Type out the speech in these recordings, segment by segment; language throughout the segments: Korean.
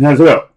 안녕하세요.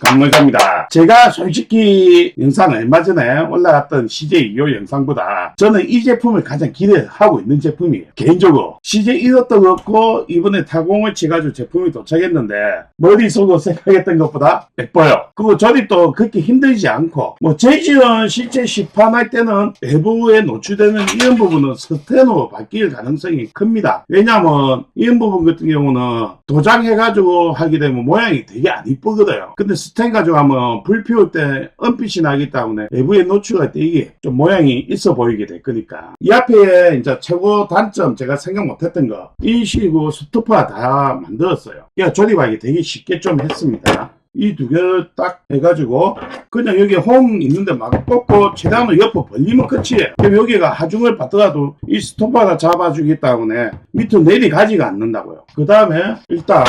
강문사입니다. 제가 솔직히 영상 얼마 전에 올라갔던 CJ2호 영상보다 저는 이 제품을 가장 기대하고 있는 제품이에요. 개인적으로 CJ1호도 그렇고 이번에 타공을 치가지고 제품이 도착했는데 머릿속으로 생각했던 것보다 예뻐요. 그리고 조립도 그렇게 힘들지 않고 뭐 재질은 실제 시판할 때는 외부에 노출되는 이런 부분은 스테노 바뀔 가능성이 큽니다. 왜냐하면 이런 부분 같은 경우는 도장해가지고 하게 되면 모양이 되게 안 이쁘거든요. 근데 스텐 가지고 하면 불 피울 때 은빛이 나기 때문에 외부에 노출할 때 이게 좀 모양이 있어 보이게 될 거니까. 이 앞에 이제 최고 단점 제가 생각 못했던 거 인식이고 스토퍼가 다 만들었어요. 그러니까 조립하기 되게 쉽게 좀 했습니다. 이 두개딱 해가지고 그냥 여기 홈 있는데 막 꽂고 최대한으로 옆으로 벌리면 끝이에요. 그럼 여기가 하중을 받더라도 이 스토퍼가 잡아주기 때문에 밑으로 내려가지가 않는다고요. 그 다음에 일단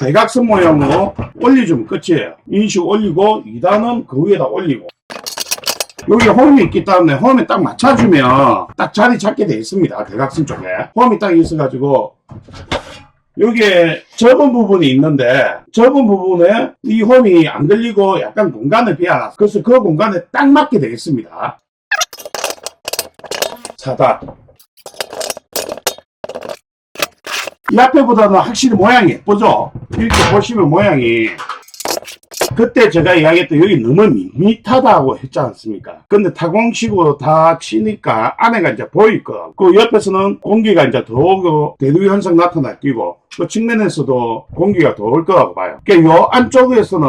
대각선 모양으로 올려주면 끝이에요. 인식 올리고 2단은 그 위에다 올리고 여기 홈이 있기 때문에 홈에 딱 맞춰주면 딱 자리 잡게 돼 있습니다. 대각선 쪽에 홈이 딱 있어가지고 여기에 접은 부분이 있는데 접은 부분에 이 홈이 안 걸리고 약간 공간을 비워놨어. 그래서 그 공간에 딱 맞게 되겠습니다. 사다. 이 앞에보다는 확실히 모양이 예쁘죠? 이렇게 보시면 모양이 그때 제가 이야기했던 여기 너무 밋밋하다고 했지 않습니까? 근데 타공식으로 다 치니까 안에가 이제 보일 거. 그 옆에서는 공기가 이제 더 오고 대류 현상 나타날 끼고 그 측면에서도 공기가 더 올 거라고 봐요. 그러니까 요 안쪽에서는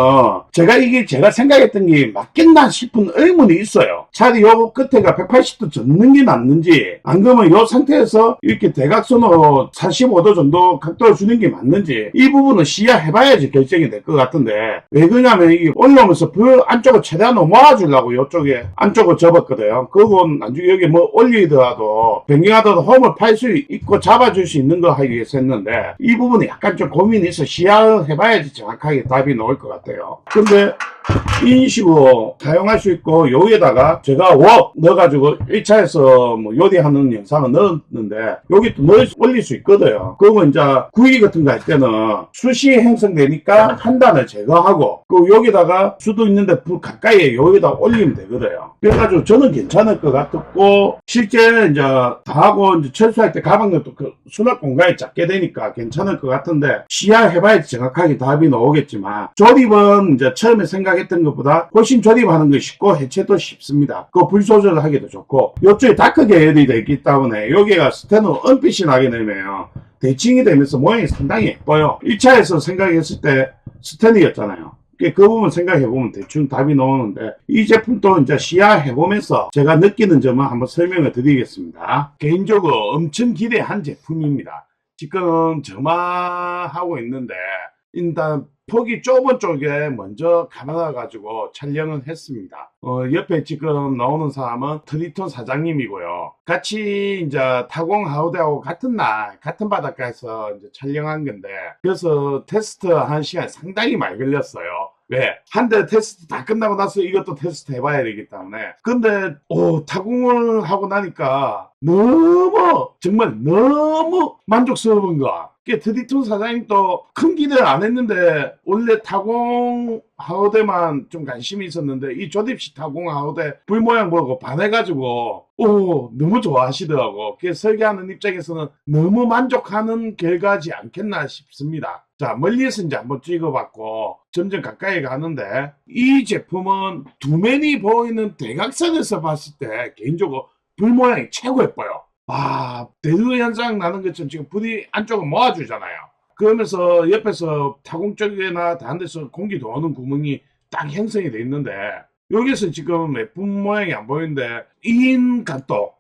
제가 이게 제가 생각했던 게 맞겠나 싶은 의문이 있어요. 차라리 요 끝에가 180도 젓는 게 낫는지 안 그러면 요 상태에서 이렇게 대각선으로 45도 정도 각도를 주는 게 맞는지 이 부분은 시야 해봐야지 결정이 될 것 같은데 왜 그러냐면 이게 올라오면서 그 안쪽을 최대한 모아주려고 요쪽에 안쪽을 접었거든요. 그건 나중에 여기 뭐 올리더라도 변경하더라도 홈을 팔 수 있고 잡아줄 수 있는 거 하기 위해서 했는데 이 부분에 약간 좀 고민이 있어 시야 해봐야지 정확하게 답이 나올 것 같아요. 근데 이 식으로 사용할 수 있고 여기에다가 제가 웍 넣어가지고 1차에서 뭐 요리하는 영상을 넣었는데 여기 또 넣을 수- 올릴 수 있거든요. 그리고 이제 구이 같은 거 할 때는 숯이 형성되니까 한 단을 제거하고 그 여기다가 수도 있는데 불 가까이에 여기다 올리면 되거든요. 그래가지고 저는 괜찮을 것 같았고 실제 이제 다 하고 이제 철수할 때 가방도 그 수납 공간이 작게 되니까 괜찮을 것 같은데 시야 해봐야지 정확하게 답이 나오겠지만 조립은 이제 처음에 생각 했던 것보다 훨씬 조립하는 게 쉽고 해체도 쉽습니다. 그 불 조절하기도 좋고 이쪽에 다크 계열이 되기 때문에 여기가 스테노 은빛이 나게 되면 대칭이 되면서 모양이 상당히 예뻐요. 1차에서 생각했을 때 스테니였잖아요. 그 부분 생각해보면 대충 답이 나오는데 이 제품도 이제 시야해보면서 제가 느끼는 점을 한번 설명을 드리겠습니다. 개인적으로 엄청 기대한 제품입니다. 지금 점화하고 있는데 일단 폭이 좁은 쪽에 먼저 가나다 가지고 촬영을 했습니다. 어, 옆에 지금 나오는 사람은 트리톤 사장님이고요. 같이 이제 타공 하우드하고 같은 날 같은 바닷가에서 촬영한 건데 그래서 테스트 한 시간 상당히 많이 걸렸어요. 왜? 한 대 테스트 다 끝나고 나서 이것도 테스트 해봐야 되기 때문에. 근데, 오, 타공을 하고 나니까 너무, 정말 너무 만족스러운 거야. 그 트리톤 사장님도 큰 기대를 안 했는데, 원래 타공 하우대만 좀 관심이 있었는데, 이 조립식 타공 하우대 불 모양 보고 반해가지고, 오, 너무 좋아하시더라고. 그 설계하는 입장에서는 너무 만족하는 결과지 않겠나 싶습니다. 자, 멀리에서 이제 한번 찍어봤고, 점점 가까이 가는데, 이 제품은 두면이 보이는 대각선에서 봤을 때, 개인적으로 불 모양이 최고 예뻐요. 와, 대류 현상 나는 것처럼 지금 불이 안쪽을 모아주잖아요. 그러면서 옆에서 타공 쪽이나 다른 데서 공기 들어오는 구멍이 딱 형성이 돼 있는데, 여기서 지금 예쁜 모양이 안 보이는데, 2인 각도,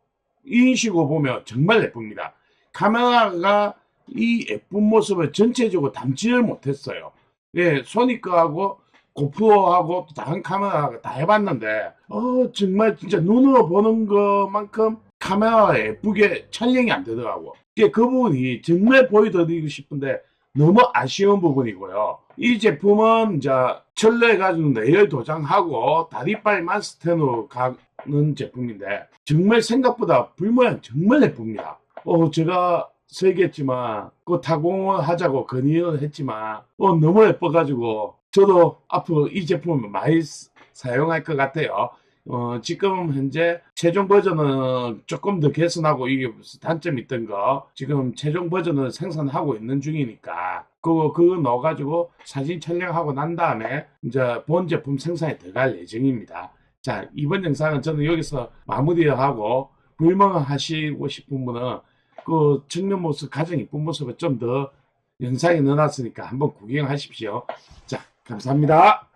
2인식으로 보면 정말 예쁩니다. 카메라가 이 예쁜 모습을 전체적으로 담지를 못했어요. 예, 소니크하고 고프로하고 또 다른 카메라가 다 해봤는데, 어, 정말 진짜 눈으로 보는 것만큼 카메라가 예쁘게 촬영이 안 되더라고. 그 부분이 정말 보여드리고 싶은데, 너무 아쉬운 부분이고요. 이 제품은 이제 철로해가지고 내열 도장하고 다리빨만 스텐으로 가는 제품인데, 정말 생각보다 불모양 정말 예쁩니다. 어, 제가 설계했지만 그 타공을 하자고 건의를 했지만 어, 너무 예뻐가지고 저도 앞으로 이 제품을 많이 쓰- 사용할 것 같아요. 어, 지금 현재 최종 버전은 조금 더 개선하고 이게 단점이 있던 거 지금 최종 버전을 생산하고 있는 중이니까 그거 그거 넣어가지고 사진 촬영하고 난 다음에 이제 본 제품 생산에 들어갈 예정입니다. 자 이번 영상은 저는 여기서 마무리하고 불멍하시고 싶은 분은 그 정면 모습 가장 이쁜 모습을 좀 더 영상에 넣어놨으니까 한번 구경하십시오. 자 감사합니다.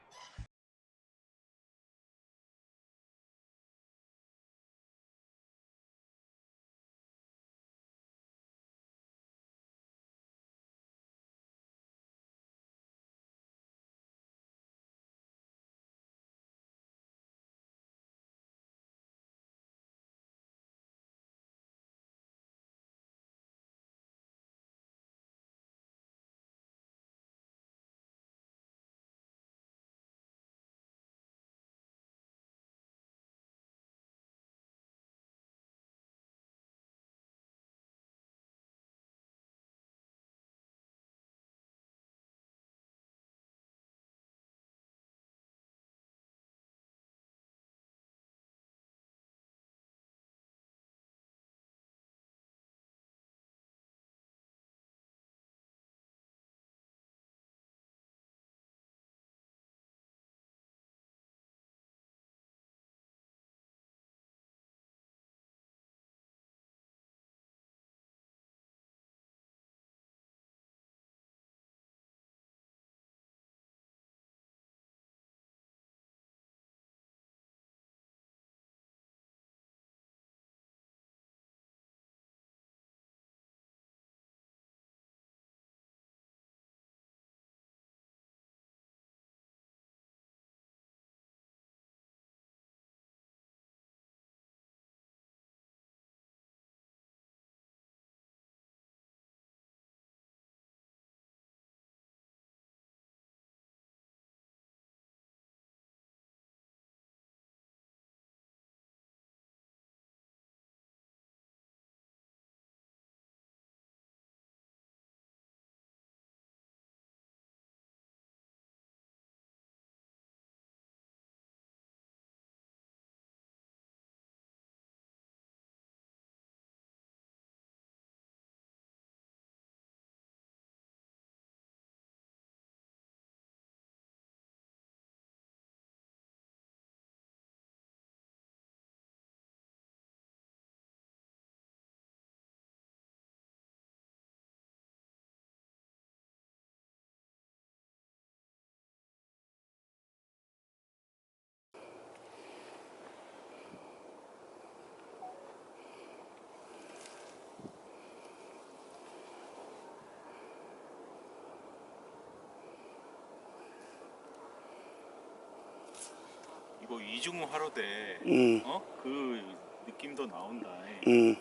이거 이중 화로대 음, 어? 그 느낌도 나온다. 음.